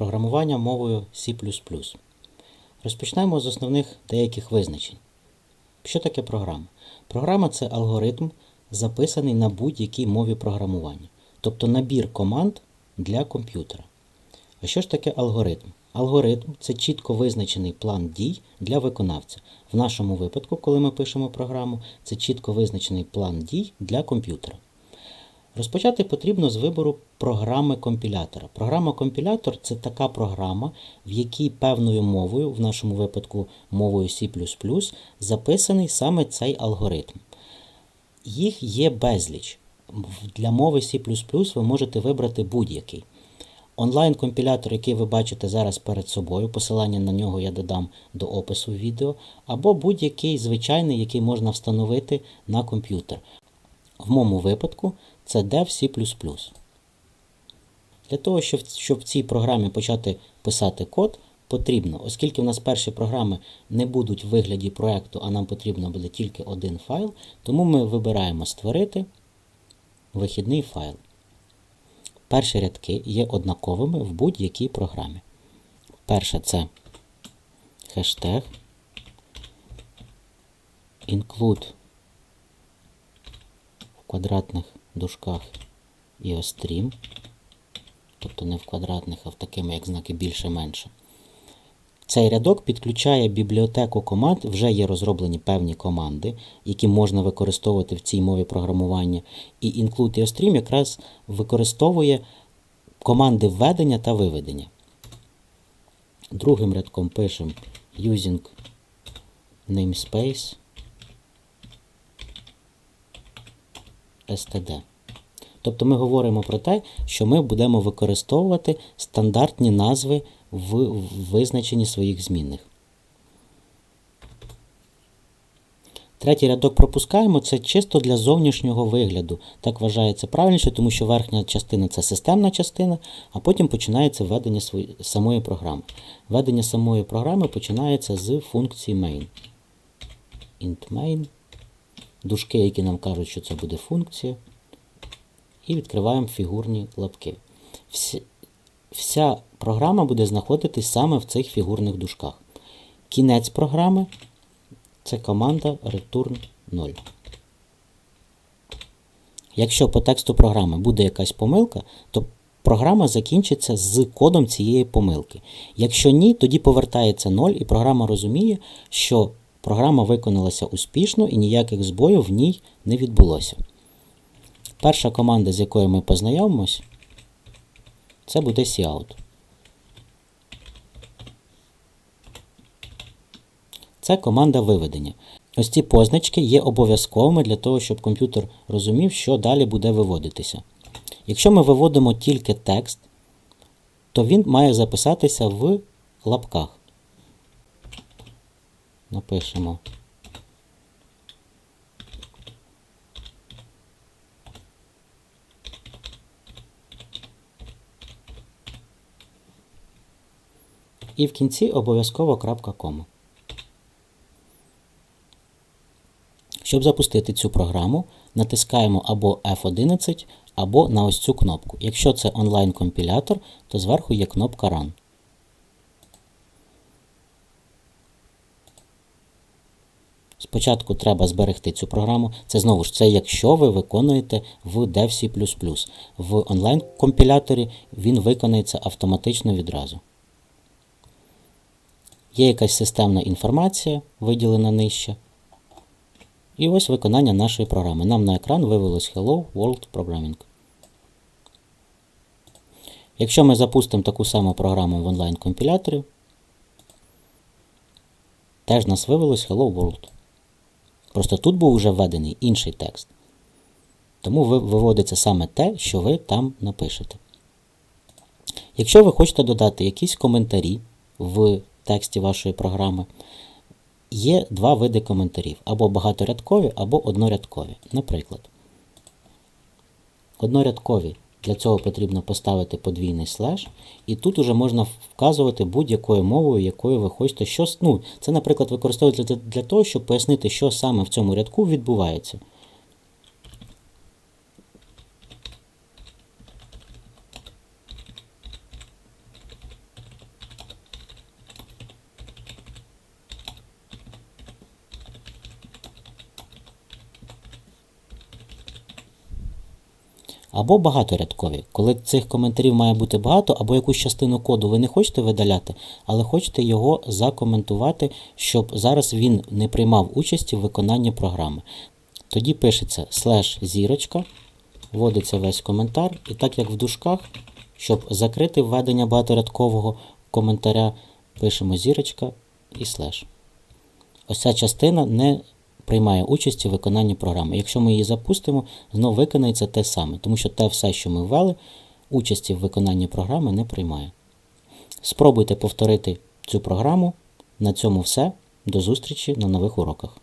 Програмування мовою C. Розпочнемо з основних деяких визначень. Що таке програма? Програма це алгоритм, записаний на будь-якій мові програмування, тобто набір команд для комп'ютера. А що ж таке алгоритм? Алгоритм це чітко визначений план дій для виконавця. В нашому випадку, коли ми пишемо програму, це чітко визначений план дій для комп'ютера. Розпочати потрібно з вибору програми компілятора. Програма-компілятор це така програма, в якій певною мовою, в нашому випадку мовою C, записаний саме цей алгоритм. Їх є безліч. Для мови C ви можете вибрати будь-який. Онлайн-компілятор, який ви бачите зараз перед собою, посилання на нього я додам до опису відео, або будь-який звичайний, який можна встановити на комп'ютер. В моєму випадку це dev C++. Для того, щоб, щоб в цій програмі почати писати код, потрібно, оскільки в нас перші програми не будуть в вигляді проєкту, а нам потрібно буде тільки один файл, тому ми вибираємо Створити вихідний файл. Перші рядки є однаковими в будь-якій програмі. Перше це хештег include в квадратних дужках і острім, тобто не в квадратних, а в такими, як знаки більше-менше. Цей рядок підключає бібліотеку команд, вже є розроблені певні команди, які можна використовувати в цій мові програмування. І include і Ostream якраз використовує команди введення та виведення. Другим рядком пишемо using namespace std. Тобто ми говоримо про те, що ми будемо використовувати стандартні назви в визначенні своїх змінних. Третій рядок пропускаємо, це чисто для зовнішнього вигляду. Так вважається правильніше, тому що верхня частина це системна частина, а потім починається введення самої програми. Введення самої програми починається з функції main. int main, дужки, які нам кажуть, що це буде функція. І відкриваємо фігурні лапки. Вся програма буде знаходитись саме в цих фігурних дужках. Кінець програми це команда return 0. Якщо по тексту програми буде якась помилка, то програма закінчиться з кодом цієї помилки. Якщо ні, тоді повертається 0 і програма розуміє, що програма виконалася успішно і ніяких збоїв в ній не відбулося. Перша команда, з якою ми познайомимось, це буде cout. Це команда виведення. Ось ці позначки є обов'язковими для того, щоб комп'ютер розумів, що далі буде виводитися. Якщо ми виводимо тільки текст, то він має записатися в лапках. Напишемо. І в кінці обов'язково крапка кома. Щоб запустити цю програму, натискаємо або F11, або на ось цю кнопку. Якщо це онлайн-компілятор, то зверху є кнопка Run. Спочатку треба зберегти цю програму. Це знову ж це, якщо ви виконуєте в DevC++. В онлайн-компіляторі він виконається автоматично відразу. Є якась системна інформація, виділена нижче. І ось виконання нашої програми. Нам на екран вивелось Hello World Programming. Якщо ми запустимо таку саму програму в онлайн-компіляторі, теж нас вивелось Hello World. Просто тут був вже введений інший текст. Тому виводиться саме те, що ви там напишете. Якщо ви хочете додати якісь коментарі в тексті вашої програми, є два види коментарів: або багаторядкові, або однорядкові. Наприклад, однорядкові. Для цього потрібно поставити подвійний слеш, і тут уже можна вказувати будь-якою мовою, якою ви хочете. Що, ну, Це, наприклад, використовується для того, щоб пояснити, що саме в цьому рядку відбувається. Або багаторядкові, коли цих коментарів має бути багато, або якусь частину коду ви не хочете видаляти, але хочете його закоментувати, щоб зараз він не приймав участі в виконанні програми. Тоді пишеться слеш зірочка, вводиться весь коментар, і так як в дужках, щоб закрити введення багаторядкового коментаря, пишемо зірочка і слеш. Ось ця частина не приймає участь у виконанні програми. Якщо ми її запустимо, знову виконається те саме, тому що те все, що ми ввели, участі в виконанні програми не приймає. Спробуйте повторити цю програму. На цьому все. До зустрічі на нових уроках.